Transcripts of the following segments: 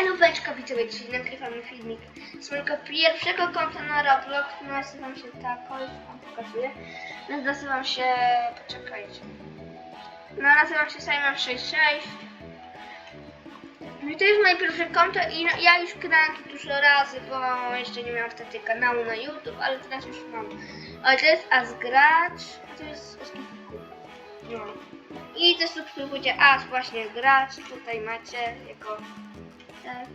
Elubeczka widzowie, dzisiaj nagrywamy filmik z mojego pierwszego konta na Roblox. Nazywam się Tako, już wam pokazuję. Nazywam się... poczekajcie. No nazywam się Simon66. No to jest moje pierwsze konto i no, ja już grałem tu dużo razy, bo jeszcze nie miałam wtedy kanału na YouTube, ale teraz już mam. Ale to jest Asgracz, a to jest Oskipiku. No. I też subskrybujcie As właśnie gracz, tutaj macie jako tak.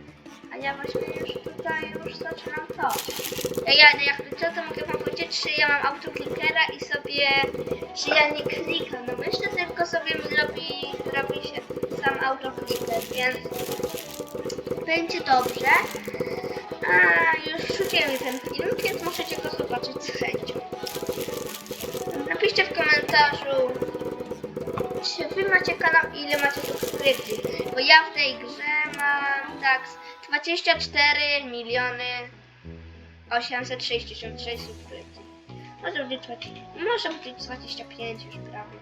A ja właśnie już tutaj już zaczynam to. Ja, ja jak co to mogę wam powiedzieć, czy ja mam autoklikera i sobie, czy ja nie klikam. No myślę, tylko sobie robi, robi się sam autokliker, więc będzie dobrze. A już rzuciłem ten film, więc możecie go zobaczyć z chęcią. Napiszcie w komentarzu, czy wy macie kanał i ile macie subskrypcji? Bo ja w tej grze mam tak z 24 miliony 866 subskrypcji. Może być, 20 może być 25 już prawie.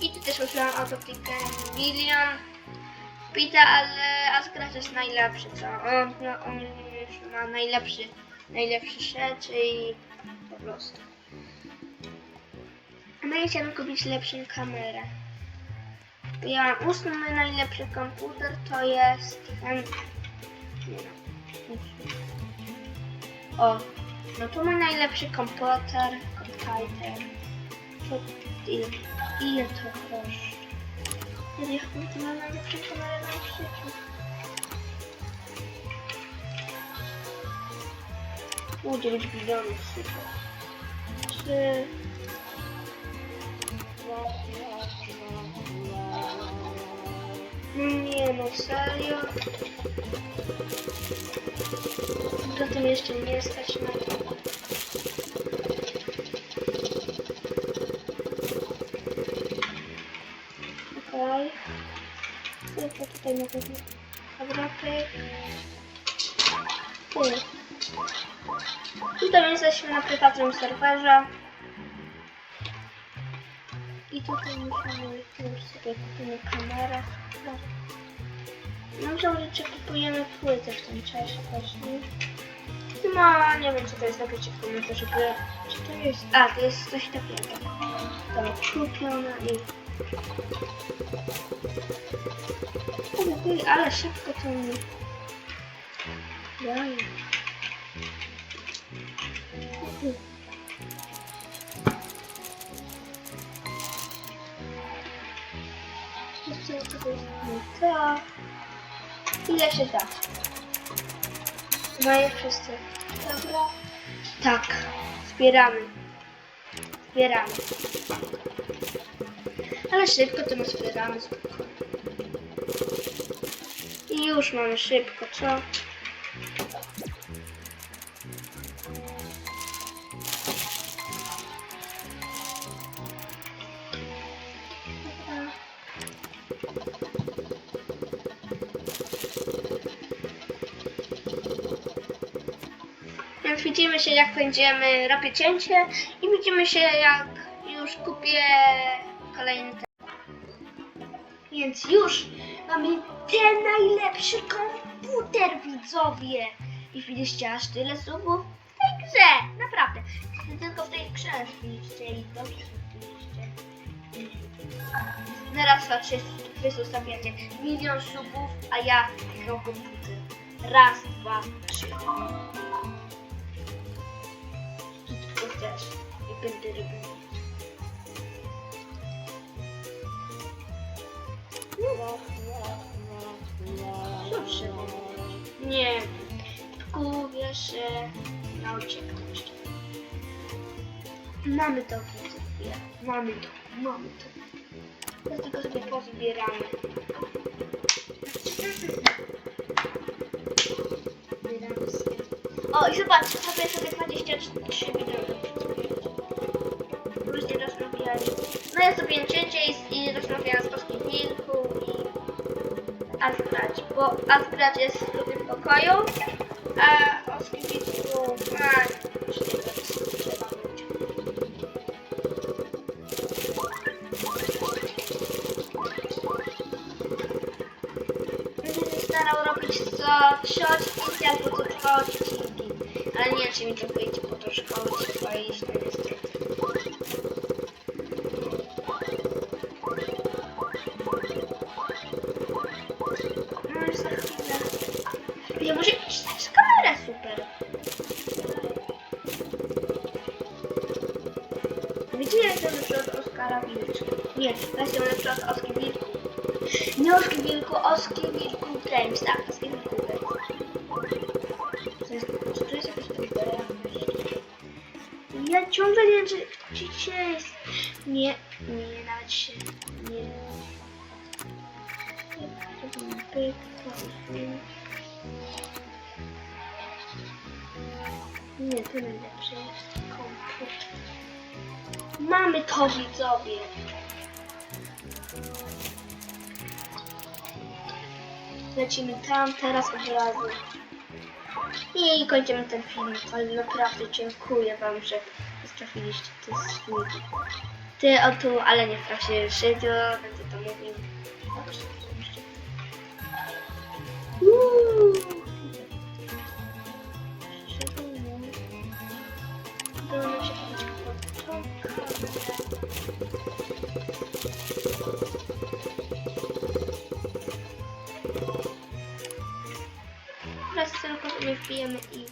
I tu też użyłam autoklikę milion Pita, ale Asgard jest najlepszy, co? On, no, on już ma najlepszy, najlepsze rzeczy i po prostu. No i chciałabym kupić lepszą kamerę. Ja ósmy najlepszy komputer, to jest ten... O, no to mój najlepszy komputer, komputer. To ile, ile to kosztuje? Ja to mam najlepszą kamerę na świecie? U, 9 bilionów, super. Trzy... nie no, serio? Zatem jeszcze nie stać na to. Okej. Okay. Co tutaj na pewno? Dobra. Tutaj jesteśmy na prywatnym serwerze. I tutaj musimy już sobie kupimy kamerę. No założyć, że kupujemy płytę w tym czasie właśnie. No, nie wiem co to jest, napiszcie w komentarzu, bo- czy to jest... A, to jest coś takiego. To kupione i... Ojej, ale szybko to mi... to. Ile się da? Mają wszyscy. Dobra. Tak. Zbieramy. Zbieramy. Ale szybko to my zbieramy. I już mamy szybko, co? Dobra. Widzimy się jak będziemy robić cięcie i widzimy się jak już kupię kolejny ten. Więc już mamy ten najlepszy komputer widzowie. I widzieliście aż tyle subów w tej grze. Naprawdę. Tylko w tej grze widzicie i dobrze widzieliście. Teraz patrzcie, wy zostawiacie milion subów, a ja mam komputer. Raz, dwa, trzy. Też. I będę robił. Co trzeba? Nie. Kupię się na uciekłość. Mamy to widzowie. Mamy to. Mamy to. Teraz tylko sobie pozbieramy. Zbieramy sobie. O i zobaczcie, sobie sobie 23 miliony. Rozmawiali. No ja sobie cięcie i, i rozmawiałam z Polskim Wilku i Asgrać, bo Asgrać jest w drugim pokoju, a Oski Wilku ma już. Będę się starał co trzy odcinki albo co dwa odcinki. Ale nie wiem, czy mi to Ja ciągle nie wiem, czy dzisiaj jest... Nie, nie, nawet się nie... Nie, to najlepsze jest komputer. Mamy to widzowie. Lecimy tam, teraz od razu. I kończymy ten film, ale naprawdę dziękuję wam, że trafiliście te sniki. Ty o tu, ale nie trakcie życiu, będę to mówił. Wbijemy i...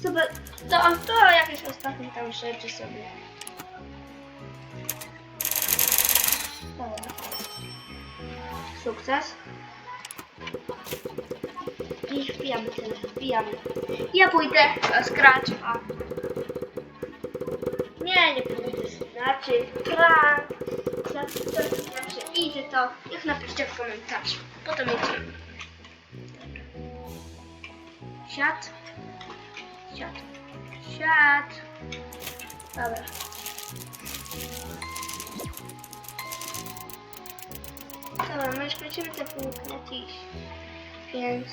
Zobacz, to, to jakieś ostatnie tam rzeczy sobie. Sukces. I wbijamy tyle, wbijamy. Ja pójdę scratch, a... Nie, nie pójdę, znaczy prank. Znaczy, to znaczy idzie to, niech napiszcie w komentarzu. Potem jedziemy. Siad. Siad. Siad. Dobra. Dobra, my już kończymy ten film na dziś. Więc...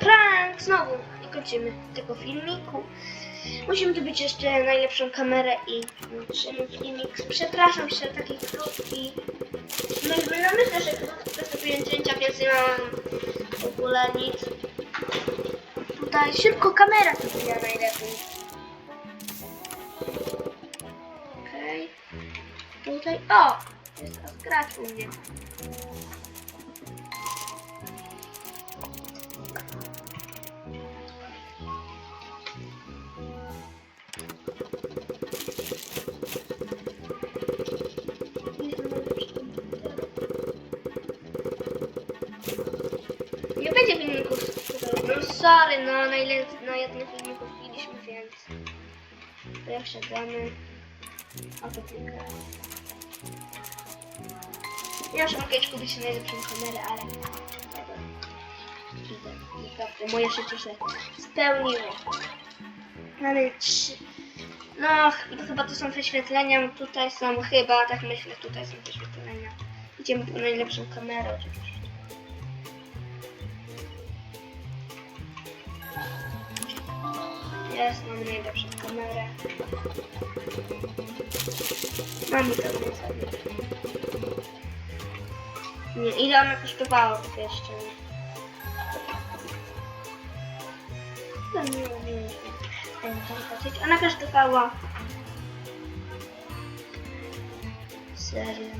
Prank! Znowu nie kończymy tego filmiku. Musimy tu być jeszcze najlepszą kamerę i kończymy filmik. Przepraszam się za takie krótki. No i myślę, że krótki dostępuję cięcia, więc nie mam w ogóle nic. Tutaj szybko kamera to ja najlepiej. Okej. Tutaj, o! Jest scratch u mnie. No na ile na jednym filmiku wbiliśmy, więc damy autotykę. Ja już mogę kupić najlepszą kamerę, ale tego. Idę, naprawdę moje życie się spełniło. Mamy trzy. No, to chyba to są wyświetlenia, tutaj są chyba, tak myślę, tutaj są wyświetlenia. Idziemy po najlepszą kamerę oczywiście. Jest, mamy najlepszą kamerę. Mamy to sobie. Nie, ile ona kosztowała po jeszcze? No nie, wiem. Ona kosztowała... Serio.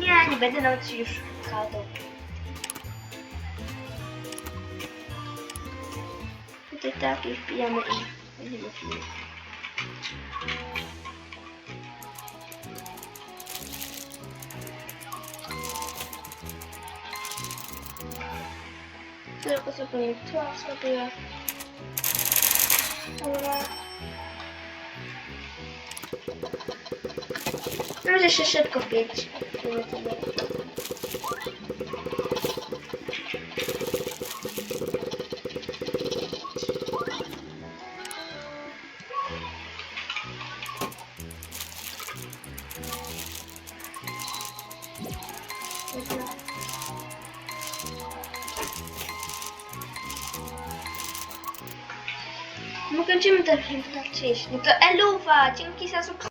Nie, nie będę nawet się już gadał. Tutaj tak i wbijamy i będziemy filmik. Tylko sobie to sobie. Dobra. Może się szybko wbić. Wcześniej. No to Eluwa, dzięki za sub...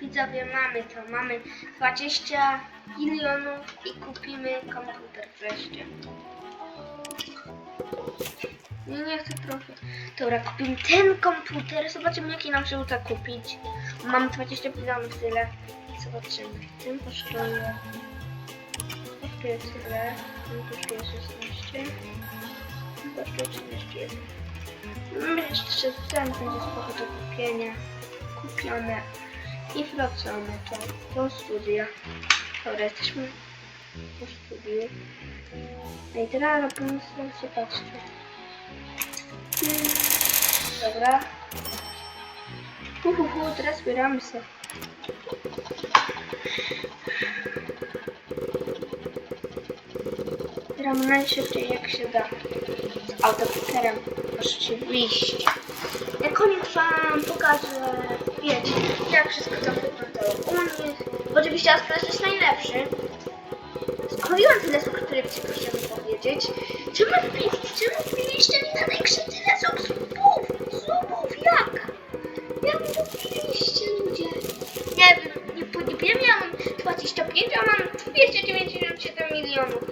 Widzowie, mamy to. Mamy 20 milionów i kupimy komputer wreszcie. Nie, nie chcę trochę. Dobra, kupimy ten komputer. Zobaczymy, jaki nam się uda kupić. Mam 20 milionów tyle. Zobaczymy. Ten kosztuje. Tyle. Ten kosztuje 16. Ten kosztuje 31. No, Jeszcze ten będzie spoko do kupienia. Kupione. I wracamy to do studia. Dobra, jesteśmy po studiu. No i teraz robimy sobie. Hmm, Dobra. Uhuhu, teraz zbieramy się. Zbieramy najszybciej jak się da. Z autobuserem. Oczywiście. Na koniec wam pokażę, wiecie, jak wszystko to wyglądało u mnie. Oczywiście Asplash jest najlepszy. Mówiłam tyle subskrypcji, proszę mi powiedzieć. Czemu wbiliście, czemu wbiliście mi na najkrzyk tyle subskrybów? Subów, jak? Jak mi to wbiliście, ludzie? Nie wiem, nie, nie ja mam 25, a mam 297 milionów.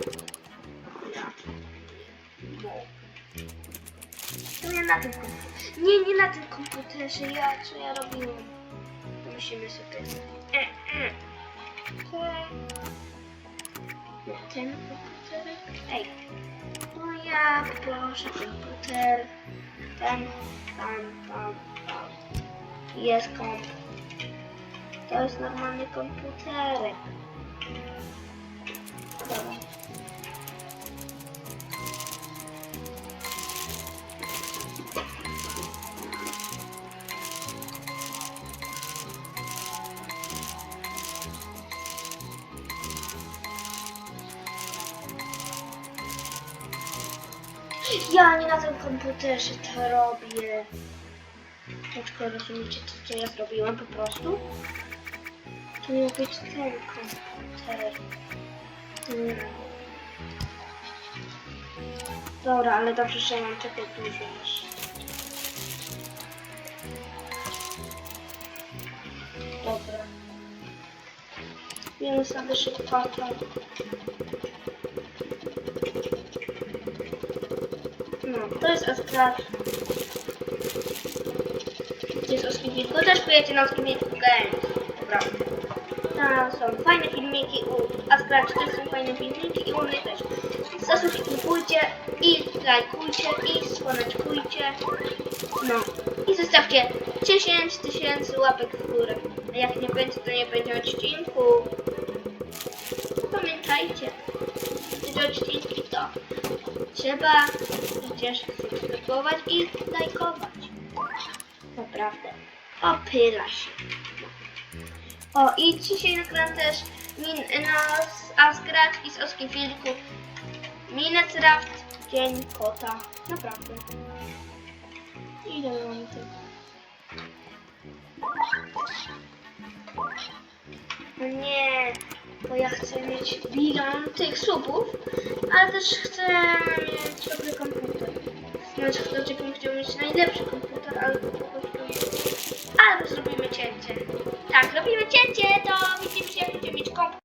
Proszę komputer. Ten, tam, tam, tam. Jest komp. To jest normalny komputerek. Ja nie na tym komputerze to robię. Tylko rozumiecie, co, co ja zrobiłam po prostu? To miał być ten komputer. Hmm. Dobra, ale dobrze, że mam tego dużo. Dobra. Wiemy sobie szybko No, to jest Asgard. Gdzie jest Oskimilku? Też pójdziecie na Oskimilku Games. Dobra. Tam są fajne filmiki u też są fajne filmiki i u mnie też. Zasubskrybujcie i lajkujcie i słoneczkujcie. No. I zostawcie 10 tysięcy łapek w górę. A jak nie będzie, to nie będzie odcinku. Pamiętajcie, że odcinki to trzeba przecież subskrybować i lajkować. Naprawdę. Opyla się. O, i dzisiaj nagram też min, z Asgard i z Oskim Filku. Minecraft, Dzień Kota. Naprawdę. Ile mam tego? No nie, bo ja chcę mieć bilion tych subów, ale też chcę mieć dobry komputer. Znaczy, znaczy bym chciał mieć najlepszy komputer, ale po prostu... Albo zrobimy cięcie. Tak, robimy cięcie, to widzimy się, będziemy mieć komputer.